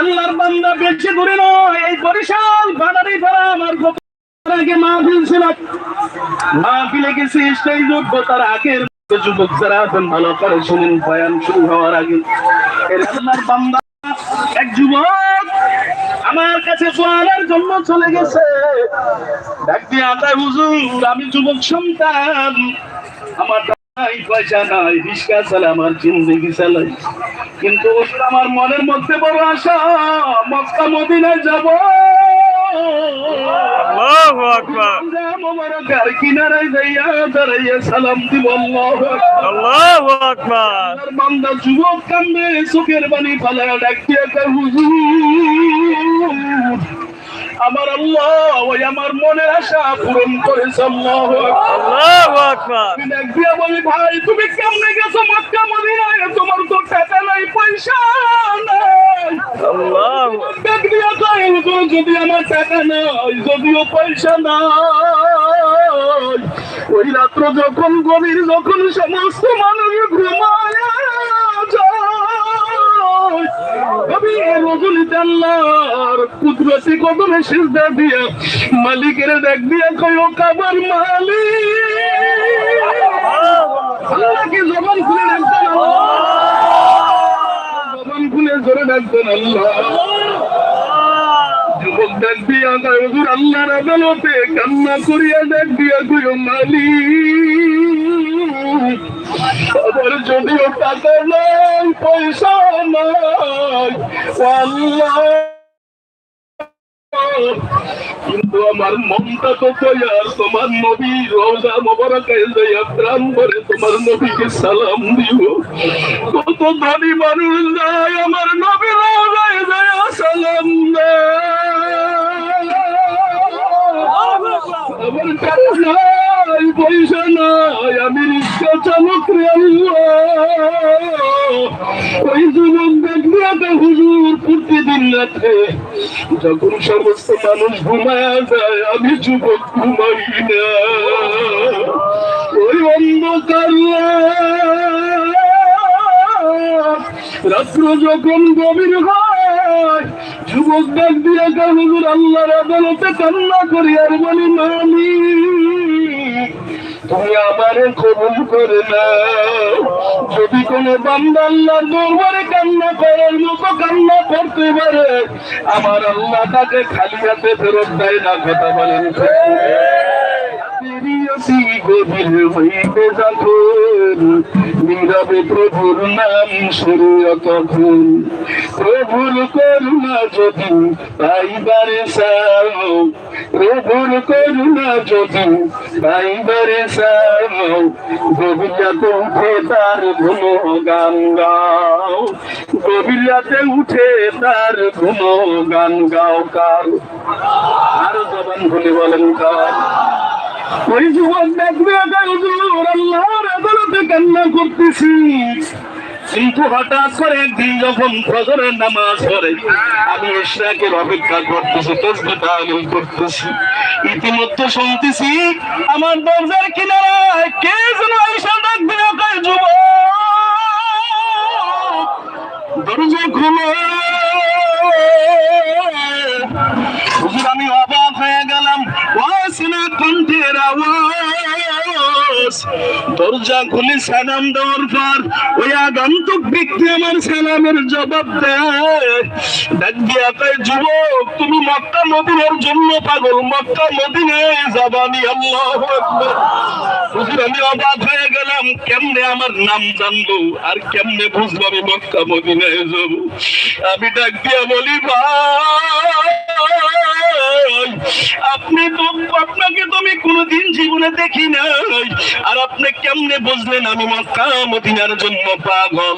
আল্লাহর বান্দা বেশি দূরে নয়, এই বরিশাল আমার আগে সেই যোগ্যতার আগের যুবক যারা ভালো করে বয়ান শুরু হওয়ার আগে। এর আল্লাহর বান্দা, এক যুবক আমার কাছে সোয়ালের জন্য চলে গেছে। ডাক দিয়ে হুজুর, আমি যুবক সন্তান, আমার কিন্তু আমার মনের মধ্যে বড় আশা মক্কা মদিনায় যাব। আমার যুবক কান্দে চোখের বাণী ফালায় ডাক দিয়ে আমার আল্লাহ ওই আমার মনের আশা পূরণ করেছে আল্লাহ আল্লাহু আকবার। দিয়ে বলি ভাই তুমি কেমনে গেছো মক্কা মদিনায়? তোমার তো টাকা নাই পয়সা নাই। আল্লাহু ডাক দিয়ে কয়, হুজুর, যদি আমার টাকা নাই যদিও পয়সা নাই। ওই রাত্র যখন গভীর যখন সমস্ত মানুষ ঘুমায় যায় আমি রজনীতে কুদরতি কদমে সিজদা দিয়া মালিকের ডাক দিয়া কয় কাবার মালিক। আল্লাহকে জবান খুলে ডাকতেন জবান খুলে জোরে ডাকতেন আল্লাহ। ডাক দিয়া আদালতে কান্না করিয়া ডাক দিয়া কয় মালিক। আবার যদিও টাকা নাই, পয়সা নাই। কিন্তু আমার মনটা তো তৈয়ার, তোমার নবী রোজা মোবারকায় যাইয়া প্রাণ ভরে তোমার নবীকে সালাম দিব কত ধনী মানুষ যায়, আমার নবী রোজায় যাইয়া সালাম দেয়। ওই প্রতিদিন রাতে। যখন সমস্ত মানুষ ঘুমায় যায় আমি যুবক ঘুমাই না। ওই অন্ধকার রাত, রাত্র যখন গভীর হয় যুবক ডাক দিয়ে হুজুর আল্লাহর আদালতে কান্না করি আর বলি মানি তুমি আমারে কবুল করে না যদি কোনো বান্দা আল্লাহর দরবারে কান্না করার মতো কান্না করতে পারে। আমার আল্লাহ তাকে খালি হাতে ফেরত দেয় না কথা বলেন। পেরিয়সি গভীর হইতে যখন নীরবে প্রভুর নাম সরিয় তখন প্রভুর করুণা যদি পাইবারে চাও প্রভুর করুণা যদি পাইবারে চাও গভীরাতে উঠে তার গুণ গান গাও গভীরাতে উঠে তার গুণ গান গাও, কার? আরও জবান খুলে বলেন কার? ওই যুবক দেখবে আদালতে কান্না করতেছি। কিন্তু হঠাৎ করে একদিন যখন ফজরের নামাজ পড়ে, আমি ইশরাকের অপেক্ষা করতেছি করতেছি। ইতিমধ্যে শুনতেছি, আমার দরজার কিনারায় কে যেন যুবক। দরজা আমি অবাক হয়ে গেলাম। ওয়াসিনা power. দরজা খুলে সালাম দেওয়ার পর ওই আগন্তুক ব্যক্তি আমার সালামের জবাব দেয়। যুবক, তুমি মক্কা মদিনার জন্য পাগল। মক্কা মদিনায় যাবানি, আল্লাহু আমি অবাক হয়ে গেলাম, কেমনে আমার নাম জানব? আর কেমনে বুঝব আমি মক্কা মদিনায় আমি ডাক দিয়া বলি আপনি তো, আপনাকে তো আমি কোনোদিন জীবনে দেখি নাই। আর আপনি কেমনে বুঝলেন আমি মক্কা মদিনার জন্য পাগল?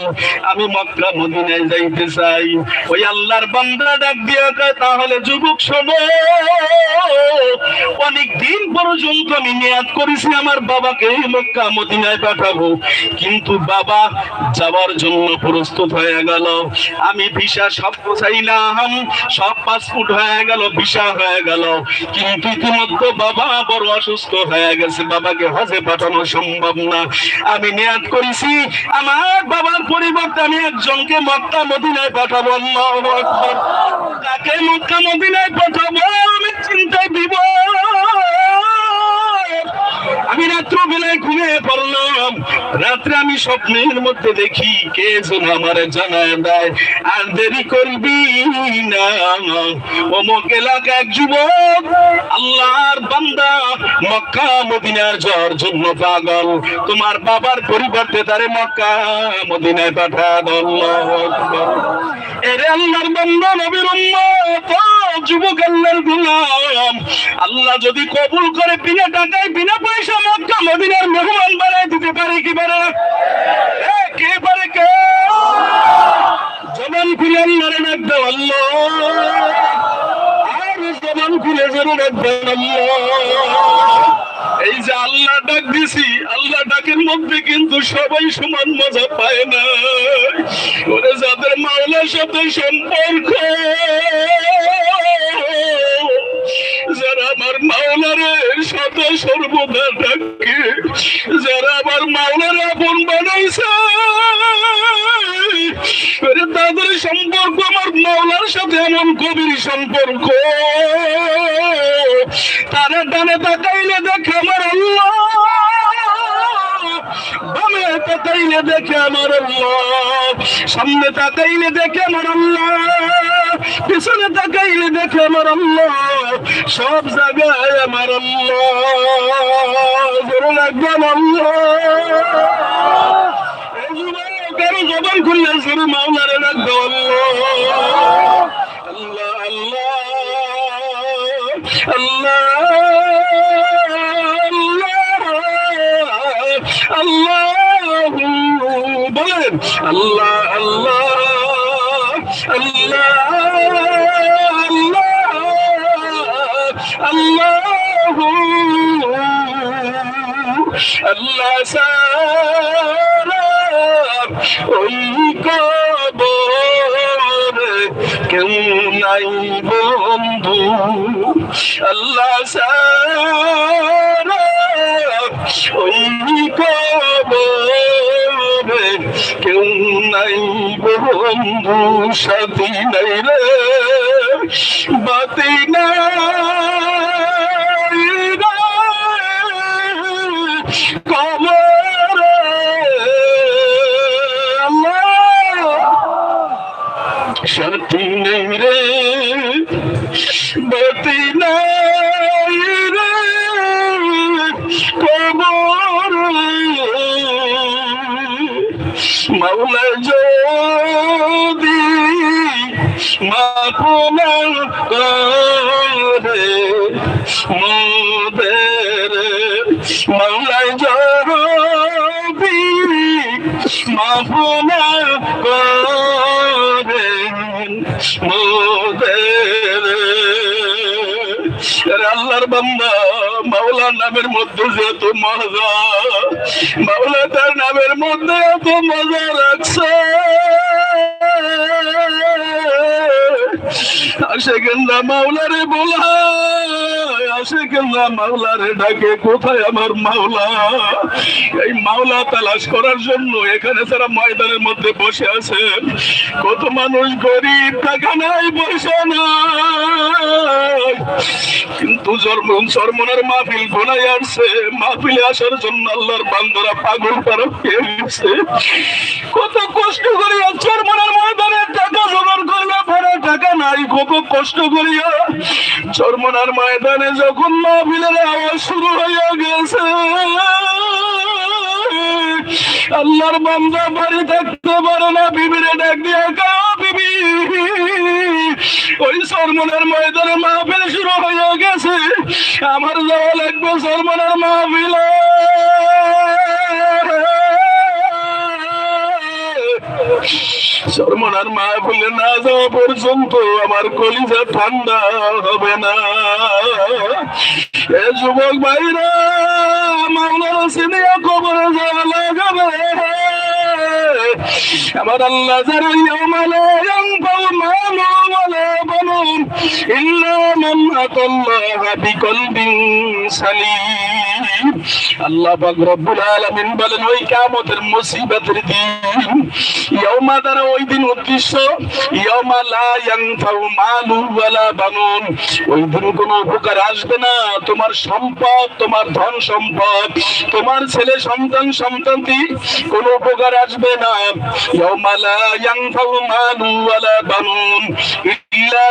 আমি মক্কা মদিনায় যাইতে চাই। ওই আল্লাহর বান্দা ডাক দিয়া তাহলে যুবক, শোনো। অনেক দিন পর্যন্ত আমি নিয়াদ করেছি আমার বাবাকে মক্কা মদিনায় পাঠাবো। কিন্তু বাবা যাওয়ার জন্য প্রস্তুত হয়ে গেল। আমি ভিসা সব চাইলাম সব পাসপোর্ট হয়ে গেল, ভিসা হয়ে গেল। কিন্তু ইতিমধ্যে বাবা বড় অসুস্থ হয়ে গেছে। বাবাকে হজে পাঠানো সম্ভব না। আমি নিয়াদ করেছি, আমার বাবার পরিবর্তে আমি একজনকে মক্কা মদিনায় পাঠাবো তাকে মক্কা মদিনায় পাঠাবো, আমি চিন্তায় দিব আমি রাত্র বেলায় ঘুমিয়ে পড়লাম। রাত্রে আমি স্বপ্নের মধ্যে দেখি, কে যেন আমার জানায় দেয় আর দেরি করবি না। অমুক এলাকা এক যুবক, আল্লাহর বান্দা, মক্কা, মদিনার জ্বর, জন্য পাগল। তোমার বাবার পরিবর্তে তারে মক্কা, মদিনায় পাঠা আকবার। এরে আল্লাহর বান্দা, নবীর উম্মত যুবক আল্লাহর গোলাম। আল্লাহ যদি কবুল করে বিনা টাকায়, বিনা পয়সা মক্কা মদিনার মেহমান বানায় দিতে পারে কি পারে কে পারে কে? জবান খুলে আল্লাহরে ডাক আল্লাহ। আর জবান খুলে জোরে ডাক আল্লাহ। এই যে আল্লাহ ডাক দিছি, আল্লাহ ডাকের মধ্যে কিন্তু সবাই সমান মজা পায় না। ওরে যাদের মাওলার সাথে সম্পর্ক যারা আমার মাওলারের সাথে সর্বদা ডাকে, যারা আমার মাওলার আপন বানাইছে তাদের সম্পর্ক আমার মাওলার সাথে এমন কবির সম্পর্ক। তারা টানে তাকাইলে দেখে আমার আল্লাহ তাকাইলে দেখে আমার সামনে তাকাইলে দেখে আমার পিছনে তাকাইলে দেখে আমার সব জায়গায় আমার লাগবে আমার জবান খুললে জোরে মাওলারে রাখবে আল্লাহ আল্লাহ আল্লাহ আল্লাহ আল্লাহ। বলেন আল্লাহ আল্লাহ আল্লাহ আল্লাহ আল্লাহ সারা ওই কবরে কেউ নাই বন্ধু আল্লাহ সারা ওই কবরে কেউ নাই বন্ধু সাথী নাই রে বাতি নাই কবরে সাথী নেই রে বাতি নাই মাওলা যদি মাফনা করে মোদের মাওলা যদি মাফনা করে আল্লাহর বান্দা, মাওলার নামের মধ্যে যত মজা মাওলা তার নামের মধ্যে এত মজা রাখছে আসে কেন্দা মাওলারে বলা, আসে কেন্দা মাওলারে ডাকে, কোথায় আমার মাওলা? এই মাওলা তালাশ করার জন্য এখানে তারা ময়দানের মধ্যে বসে আছে কত মানুষ গরিব, টাকা নাই, পয়সা নাই। কিন্তু কত কষ্ট করিয়া ময়দানে টাকা পরে টাকা নাই, কত কষ্ট করিয়া যখন মাহফিলের আওয়াজ শুরু হইয়া গেছে। আল্লাহর বান্দা বাড়ি থাকতে পারে না, বিবিরে ডাক দিয়া বিবি। ওই সরমনের ময়দানে মাহফিল শুরু হয়ে গেছে। আমার যাওয়া লাগবে সরমনের মাহফিল। সরমনার মাহফিলে না যাওয়া পর্যন্ত আমার কলিজা ঠান্ডা হবে না। এ যুবক ভাইরা মাওলার সিনিয়া কবরে যাওয়া লাগাবে আমার আল্লাহ যারা ইয়ামালা ইয়ানফাউ মালু ওয়ালা বানুন ইল্লা মান আতাল্লাহ বিকলবিন সালিম। উপকার আসবে না। তোমার সম্পদ, তোমার ধন সম্পদ, তোমার ছেলে সন্তান সন্তানতি কোনো উপকার আসবে না। বানুন।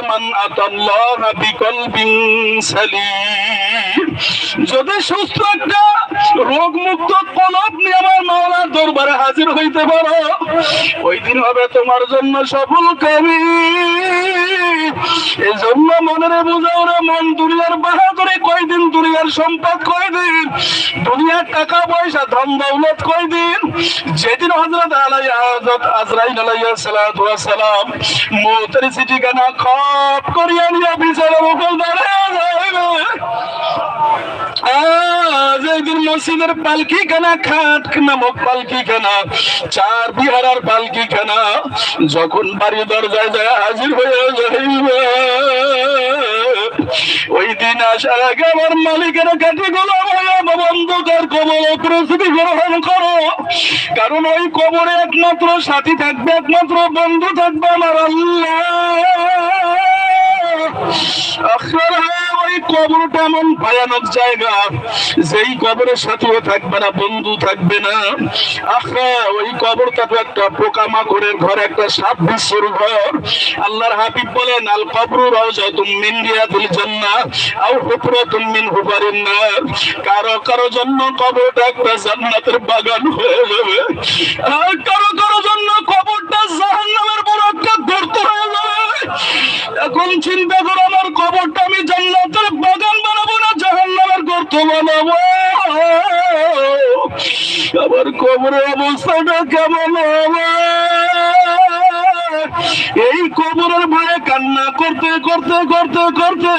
মান যদি সুস্থ একটা রোগ মুক্ত কলব নিয়ে আমার মাওলার দরবারে হাজির হইতে পারো ওই দিন হবে তোমার জন্য সফল কবি। এই জন্য মনের বুঝাও রে মন, দুনিয়ার বাহা করে কয়দিন, দুনিয়ার সম্পদ কয়দিন, দুনিয়ার টাকা পয়সা, ধন দৌলত কয়দিন? যেদিন হজরত আলাই হজরত আজরাইল ওয়াস সালাম, মৌতের চিঠিখানা খপ করিয়া নিয়ে বিচারের মুখল একদিন মসজিদের পালকি খানা খাট নামক পালকি কেনা চার বিহারার পালকি খানা যখন বাড়ি দরজায় যায় হাজির হয়ে যাইবে। ওই দিন আসার আগে আমার মালিকের কাঠি গুলো বন্ধুকার কবল প্রস্তুতি গ্রহণ করো। কারণ ওই কবরে একমাত্র সাথী থাকবে, একমাত্র বন্ধু থাকবে আমার আল্লাহ। কারও কারও জন্য কবরটা একটা জান্নাতের বাগান হয়ে যাবে। আর কারও কারও জন্য কবরটা জাহান্নামের বড় একটা হয়ে যাবে। এখন চিন্তা করো আমার কবরটা আমি জান্নাতের বাগান বানাবো না, জাহান্নামের গর্ত বানাবো। আমার কবরের অবস্থাটা কেমন হবে? এই কবরের ভয়ে কান্না করতে করতে করতে করতে,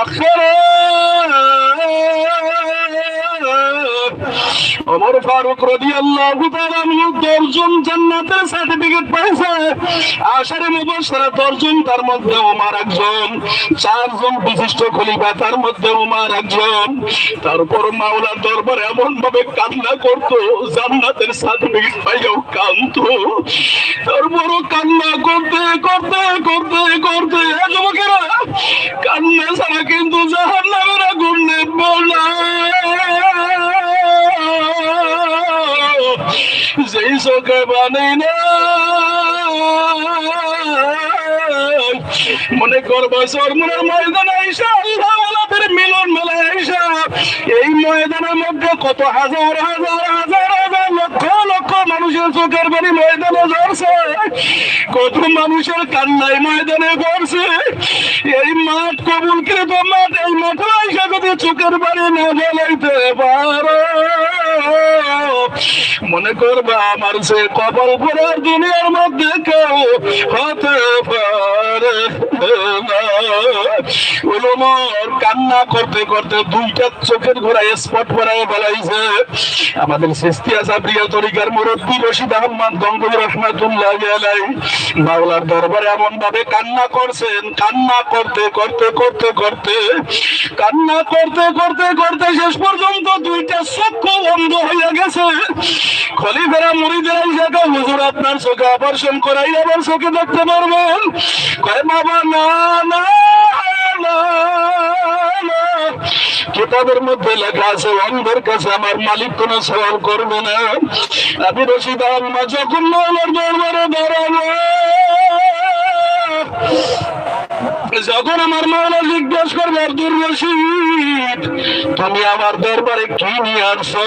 আখেরে ওমর ফারুক রাদিয়াল্লাহু তাআলা আনহু দশজন জান্নাতের সার্টিফিকেট পাইছে। আশারে মুবাশশারা দশজন, তার মধ্যে ওমর একজন। চারজন বিশিষ্ট খলিফা, তার মধ্যে ওমর একজন। তারপর মাওলার দরবারে এমন ভাবে কান্না করতো, জান্নাতের সার্টিফিকেট পাইয়াও কান্দতো তারপরও কান্না করতে করতে করতে করতে যুবকেরা, কান্না ছাড়া কিন্তু জাহান্নামের আগুন নেব না যেই চোখে মনে করব সরমনের ময়দান আইসা মিলন মেলায় আইসা এই ময়দানের মধ্যে কত হাজার হাজার হাজার হাজার লক্ষ লক্ষ মানুষের চোখের বাড়ি ময়দানে ঝরছে। কত মানুষের কান্নায় ময়দানে পড়ছে। এই মাঠ কবুল কৃত মাঠ, এই মাঠে আইসা যদি চোখের বাড়ি না জ্বালাইতে পারো। মনে করবা আমার সে কপাল পড়ার দুনিয়ার মধ্যে কেউ হতে পারে কান্না করতে করতে দুইটা চোখের ঘোড়ায় স্পট পরায় বেলাইছে আমাদের সিস্তিয়া সাবরিয়া তরিকার মুরব্বী রশিদ আহমদ গঙ্গুর রহমাতুল্লাহ আলাই মাওলার দরবারে এমন ভাবে কান্না করছেন, কান্না করতে করতে করতে করতে, কান্না করতে করতে করতে শেষ পর্যন্ত দুইটা চক্ষু বন্ধ হয়ে গেছে। খলিফেরা হুজুর, আপনার চোখে অপারেশন করাই আবার চোখে দেখতে পারবেন। বাবা, না না। কিতাবের মধ্যে লেখা আছে, অন্ধের কাছে আমার মালিক কোন সওয়াল করবে না। আমি রশিদ আহমদ যখন মৌলার দরবারে দাঁড়াবো, যখন আমার মাওলা জিজ্ঞেস আব্দুর রশিদ তুমি আমার দরবারে কি নিয়ে আসছো?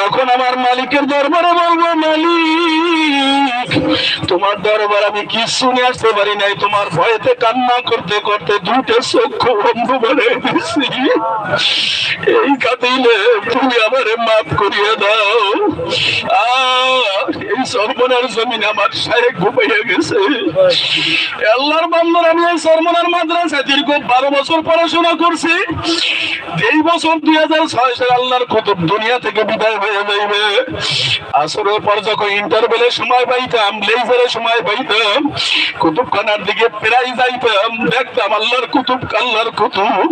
তখন আমার মালিকের দরবারে বলব, মালিক, তোমার দরবার আমি কিছু নিয়ে আসতে পারি নাই। তোমার ভয়েতে কান্না করতে করতে দুটো চক্ষু বন্ধ বলে এই কাঁদিলে তুমি আমারে মাফ করিয়ে দাও। এই সর্বনার জমিন আমার সাহেব ঘুমাইয়া গেছে। আল্লাহর বান্দর আমি এই সরমনার মাদ্রাসায় দীর্ঘ বারো বছর পড়াশোনা করছি। এই বছর দুই হাজার ছয় সালে আল্লাহর কত দুনিয়া থেকে বিদায় হয়ে যাইবে। আসরের পর যখন ইন্টারভেলের সময় পাইতাম লেজারের সময় পাইতাম, কুতুবখানার দিকে প্রায় যাইতাম, দেখতাম আল্লাহর কুতুব আল্লাহর কুতুব।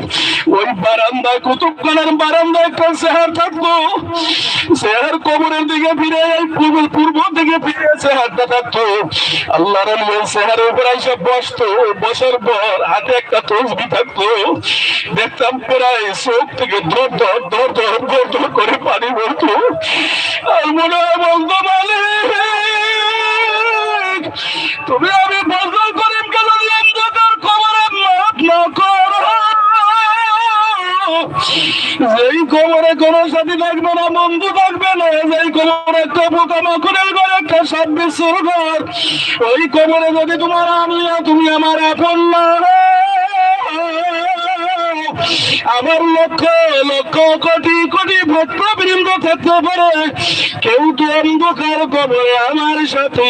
ওই বারান্দা কুতুবখানার বারান্দা একটা চেহার থাকতো। চেহার কবরের দিকে ফিরে পূর্ব দিকে ফিরে চেহারটা থাকতো। আল্লাহ চেহারের উপর এসে বসতো। বসার পর হাতে একটা তসবি থাকতো। দেখতাম প্রায় চোখ থেকে ধর ধর ধর ধর ধর ধর করে পানি পড়তো আর মনে হয় বলতো, মালিক, তুমি আমি বদল করিম কেন অন্ধকার খবরে মাফ না করো? যেই কোমরে কোনো সাথী থাকবে না, বন্ধু থাকবে না, যেই কোমরে একটা পোকা মাকুরের ঘর একটা সাত বিশ্বর ঘর ওই কোমরে যদি তোমার আমি তুমি আমার এখন না আমার লক্ষ লক্ষ কোটি কোটি ভক্তবৃন্দ থাকতে পারে। কেউ তো অন্ধকার কবরে আমার সাথে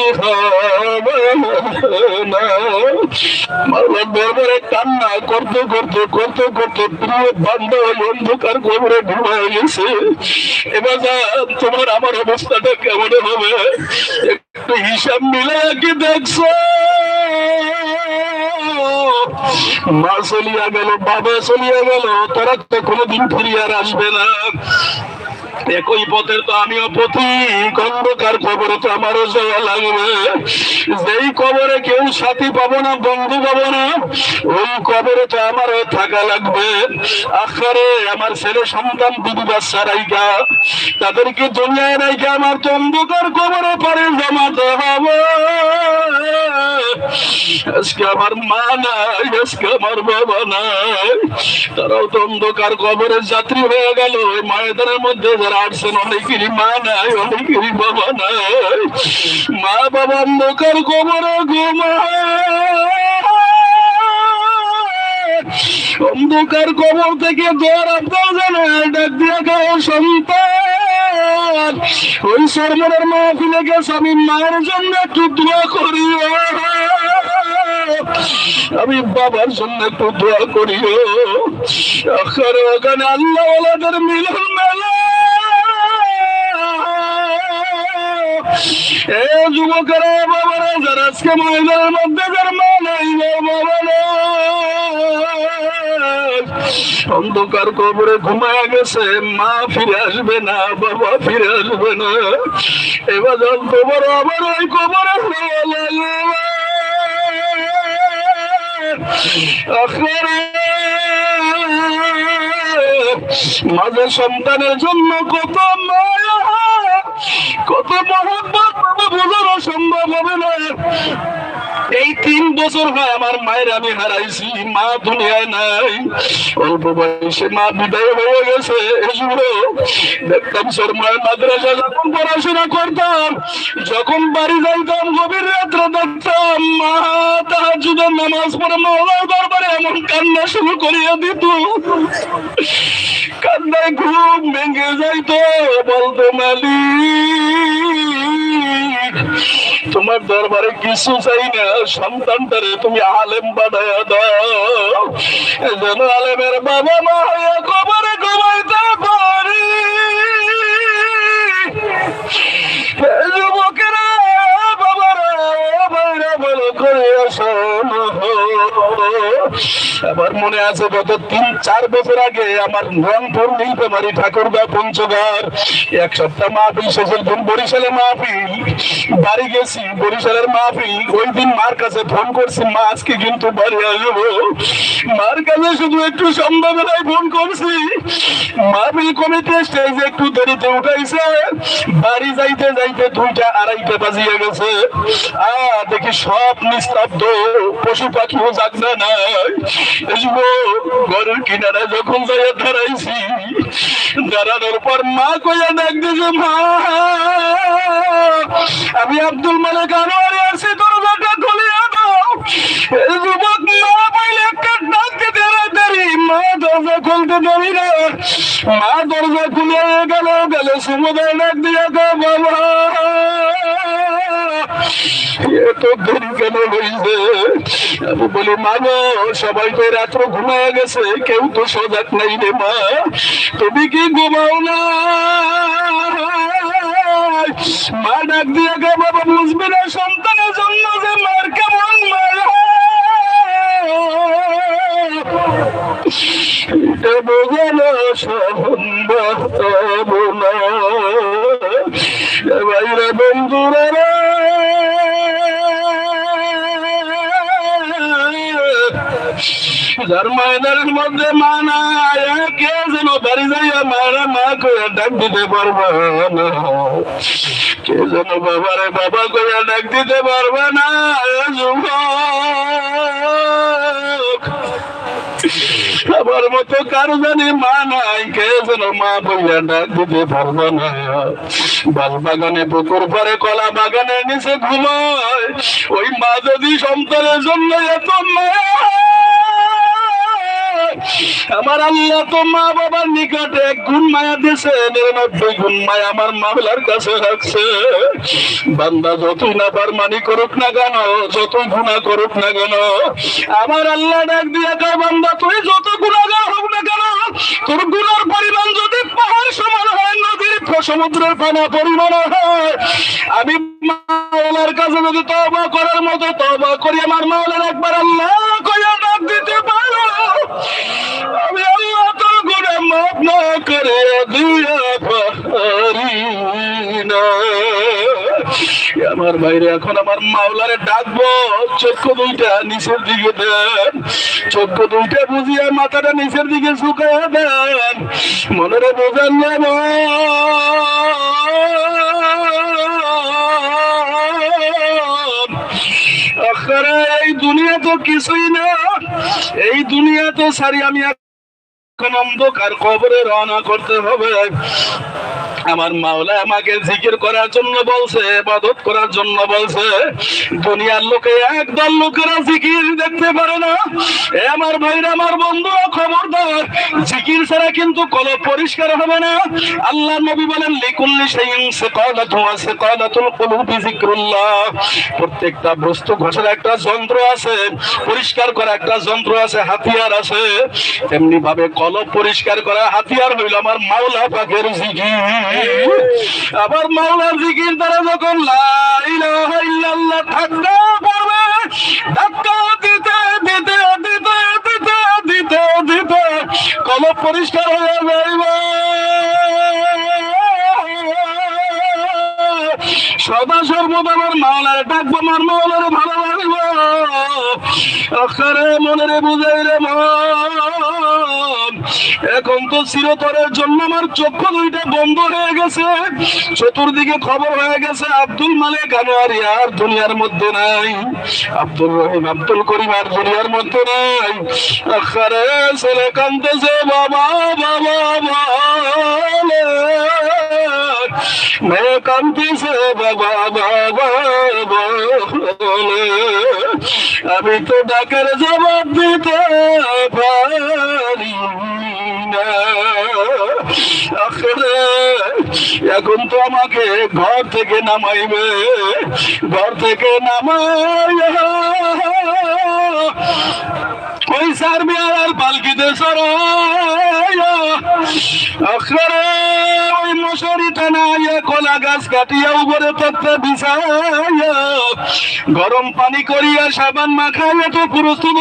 দরবারে কান্না করতে করতে করতে করতে প্রিয় বান্ধব অন্ধকার কবরে ঢুকে গেছে। এবার তোমার আমার অবস্থাটা কেমন হবে? একটু হিসাব মিলে কি দেখছ। মা চলিয়া গেল বাবা চলিয়া গেল তারা তো কোনোদিন ফিরিয়ে আসবে না। একই পথের তো আমিও পথিক অন্ধকার খবরে তো আমারও যাওয়া লাগবে। যেই কবরে কেউ সাথী পাবো না, বন্ধু পাবো না, ওই কবরে তো আমারও থাকা লাগবে। আখারে আমার ছেলে সন্তান দিদি বাচ্চা রাইকা তাদেরকে দুনিয়ায় রাইকা আমার তো অন্ধকার কবরে পরে জমাতে হবে। আজকে আমার মা নাই, আজকে আমার বাবা নাই। তারাও তো অন্ধকার কবরের যাত্রী হয়ে গেল, ওই ময়দানের মধ্যে আসছেন অনেকেরই মা নাই অনেকেরই বাবা নাই মা বাবা অন্ধকার কবরে ঘুমায় অন্ধকার কবর থেকে দোয়ার আপনার ডাক দিয়ে সন্তান ওই সরমনের মাহফিলে গেছে আমি মায়ের জন্য একটু দোয়া করি আমি বাবার জন্য একটু দোয়া করিও আল্লাহ মিলন মেলা। অন্ধকার কবরে ঘুমায় গেছে, মা ফিরে আসবে না, বাবা ফিরে আসবে না। এবার যখন কবর আবার ওই কবরে মাঝে সন্তানের জন্য কত মায়া। কত মহব্বত বোঝানো সম্ভব হবে না। এই তিন বছর হয় আমার মায়ের আমি হারাইছি, মা দুনিয়ায় নাই। অল্প বয়সে মা বিদায় হয়ে গেছে দেখতাম শর্মায় মাদ্রাসা যখন পড়াশোনা করতাম, যখন বাড়ি যাইতাম, গভীর রাত্রে দেখতাম মা তাহার যুগের নামাজ পড়ে মহলার দরবারে এমন কান্না শুরু করিয়া দিত। কান্নায় ঘুম ভেঙে যাইতো বলতো মালিক তোমার দরবারে কিছু চাই না, সন্তানটারে তুমি আলেম বানায় দাও। আলেমের বাবা মা হইয়া কবরে ঘুমাইতে আমার মনে আছে, গত তিন, চার বছর আগে আমার রংপুর নীলফামারি ঠাকুরদা পঞ্চগড়, এক সপ্তাহ মাহফিল শেষের দিন বরিশালে মাহফিল, বাড়ি গেছি, বরিশালের মাহফিল। ওই দিন মার কাছে ফোন করছি, মা, আজকে কিন্তু বাড়ি আসব। মার কাছে শুধু একটু সম্ভাবনায় ফোন করছি। মাহফিল কমিটি স্টেজে একটু দেরিতে উঠাইছে। বাড়ি যাইতে যাইতে দুইটা আড়াইটা বাজিয়ে গেছে। আ দেখি সব নিস্তব্ধ, পশু পাখিও জাগনা নাই। কিনারে যখন যাইয়া দাঁড়াইছি, দাঁড়ানোর পর মা কইয়া ডাক দিছে, মা, আমি আব্দুল মালিক আনোয়ারি আসছি দরজাটা খুলিয়া দাও। যুবক মা পাইলে মা দরজা খুলতে দেরি না। মা দরজা খুলে গেল গেল সমুদায় ডাক দিয়া গো, বাবা এত দেরি কেন হইছে আমি বলি, মাগো, সবাই তো রাত্র ঘুমায় গেছে, কেউ তো সজাগ নাই রে মা। তুমি কি ঘুমাও না মা ডাক দিয়ে গে বাবা বুঝবি না সন্তানের জন্য যে মার কেমন মায়া বোঝানো সম্ভব না বন্ধুরা মধ্যে মা কে যেন মা ডাক দিতে না। যেন ডাক দিতে না আমার মতো কারও জানি মা নাই, কে যেন মা বইয়া ডাক দিতে পারবে না। বাল বাগানে, পুকুর পরে কলা বাগানের নিচে ঘুমায়, ওই মা যদি সন্তানের জন্য এত মায়া আমার আল্লাহ তো মা বাবার নিকটে এক গুণ মায়া দিছে নিরানব্বই গুণ মায়া আমার মামলার কাছে রাখছে। বান্দা যতই না পার মানি করুক না কেন, যতই গুণা করুক না কেন, আমার আল্লাহ ডাক দিয়ে কয়, বান্দা, তুই যত গুণাগার হোক না কেন, তোর গুণার পরিমাণ যদি পাহাড় সমান হয়, নদীর সমুদ্রের পানা পরিমাণ হয়, আমি মাওলার কাছে যদি তবা করার মতো তবা করি, আমার মাওলার একবার আল্লাহ কইয়া ডাক দিতে পারো। আমি আল্লাহ তোর গুণে না করে দিয়া পারি না। আমার বাইরে এখন আমার মাওলারে ডাকবো, চক্ষু দুইটা নিচের দিকে দেন। চক্ষু দুইটা বুঝিয়ে মাথাটা নিচের দিকে শুকায় দেন। মনের বোঝান নেব আখরা এই দুনিয়া তো কিছুই না। এই দুনিয়া তো সারি, আমি এখন অন্ধকার কবরে রওনা করতে হবে। আমার মাওলা আমাকে জিকির করার জন্য বলছে, ইবাদত করার জন্য বলছে। দুনিয়ার লোকে একদল লোকেরা জিকির দেখতে পারে না। এ আমার ভাইরা, আমার বন্ধুরা, খবরদার, জিকির ছাড়া কিন্তু কলব পরিষ্কার হবে না। আল্লাহ নবী বলেন, লিকুল্লি শাইইন সিকালাতু ওয়া সিকালাতুল কুলুবি যিকরুল্লাহ। প্রত্যেকটা বস্তু ঘষার একটা যন্ত্র আছে, পরিষ্কার করা একটা যন্ত্র আছে, হাতিয়ার আছে। তেমনি ভাবে কলব পরিষ্কার করা হাতিয়ার হইল আমার মাওলা পাকের জিকির। আবার মাওলার জিকির দ্বারা যখন ইল্লাল্লাহ ঠান্ডা পড়বে ধাক্কা দিতে দিতে দিতে দিতে দিতে দিতে, কলব পরিষ্কার হয়ে যাইবে সদা সর্বদা আমার ডাকবো আমার মাওলারে ভালো লাগবো আখারে মনে বুঝাই রে এখন তো চিরতরের জন্য আমার চক্ষু দুইটা বন্ধ হয়ে গেছে। চতুর্দিকে খবর হয়ে গেছে, আব্দুল মালিক আনোয়ারি আর দুনিয়ার মধ্যে নাই। আব্দুল রহিম, আব্দুল করিম আর দুনিয়ার মধ্যে নাই। আখারে ছেলে কান্দতেছে বাবা বাবা। কান্দিছে আমি তো ডাকের জবাব দিতে পারি এখন তো আমাকে ঘর থেকে নামাইবে, ঘর থেকে নামাইয়া সারবে আর পালকিতে কলা গাছ কাটিয়া উপরে গরম পানি করিয়া সাবান মাখাইয়া তো প্রস্তুত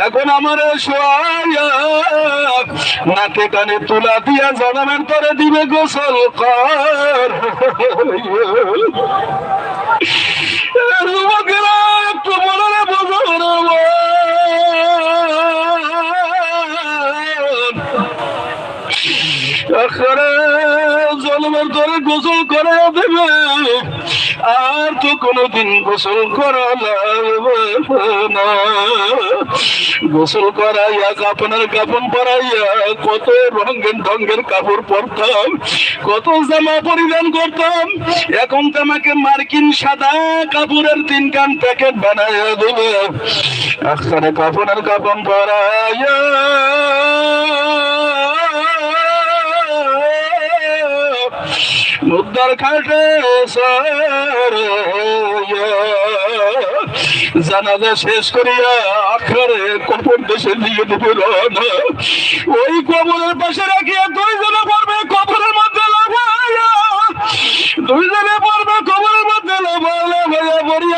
এখন আমার নাকে কানে তুলা দিয়া জানামের পরে দিবে গোসল কর জন্মের ধরে গোসল করে দেবে। আর তো কোনোদিন গোসল করা লাগবে না। গোসল করাইয়া কাপনের কাপন পরাইয়া কত রঙের ঢঙ্গের কাপড় পরতাম, কত জামা পরিধান করতাম। এখন তো আমাকে মার্কিন সাদা কাপড়ের তিন কান প্যাকেট বানাইয়া দেবে। আখানে কাপনের কাপন পরাইয়া মুদ্রার খাটে জানাজা শেষ করিয়া আখারে কবর দেশে দিয়ে দেবে ওই কবরের পাশে রাখিয়া দুই জনে পড়বে, কবরের মধ্যে তুমি যাবে পড়বে, কবরের মধ্যে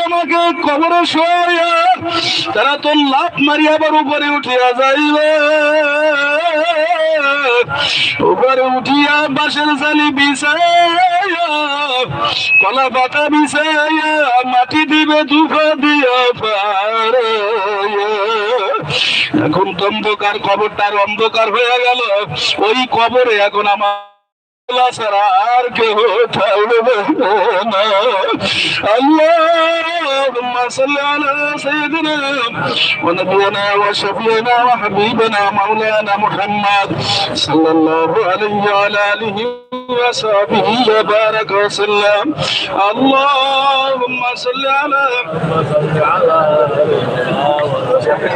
আমাকে কবরে শোয়া তারা তো লাভ মারি আবার উপরে উঠিয়া যাইবে। উপরে উঠিয়া বাসের জালি বিছাইয়া কলা পাতা বিছাইয়া মাটি দিবে, দুঃখ দিয়া পারে। এখন অন্ধকার কবরটার অন্ধকার হয়ে গেল। ওই কবরে এখন আমার اللهم صل على سيدنا ونبينا وشفينا وحبيبنا مولانا محمد. صلى الله عليه وعلى آله وصحبه وبارك وسلم. اللهم صل على محمد وعلى آله وصحبه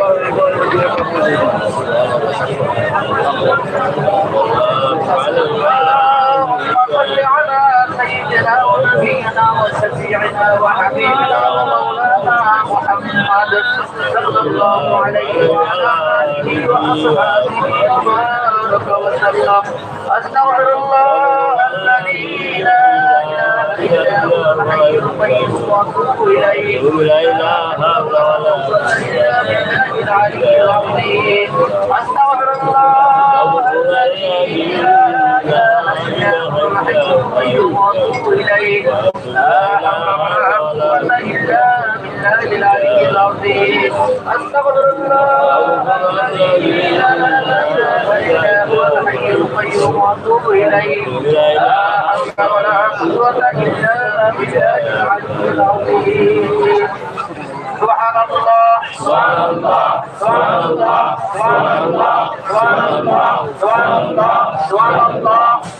Thank وسلم. سيدنا ونبينا وشفيعنا وحبيبنا ومولانا محمد صلى الله عليه وعلى اله واصحابه وبارك وسلم استغفر الله الذي لا اله الا هو الحي القيوم واتوب اليه لا اله الا العلي العظيم استغفر الله الذي لا اله الحي القيوم واتوب اليه لا حول ولا قوه الا بالله العظيم استغفر الله الذي لا اله الا هو الحي القيوم واتوب اليه لا حول ولا قوه الا بالله العلي العظيم سبحان الله سبحان الله سبحان الله سبحان الله سبحان الله سبحان الله سبحان الله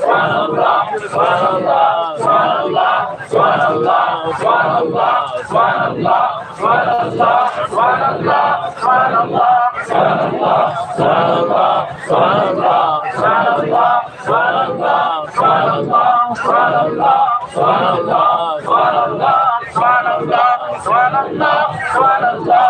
Swallow love, swallow love, swallow love.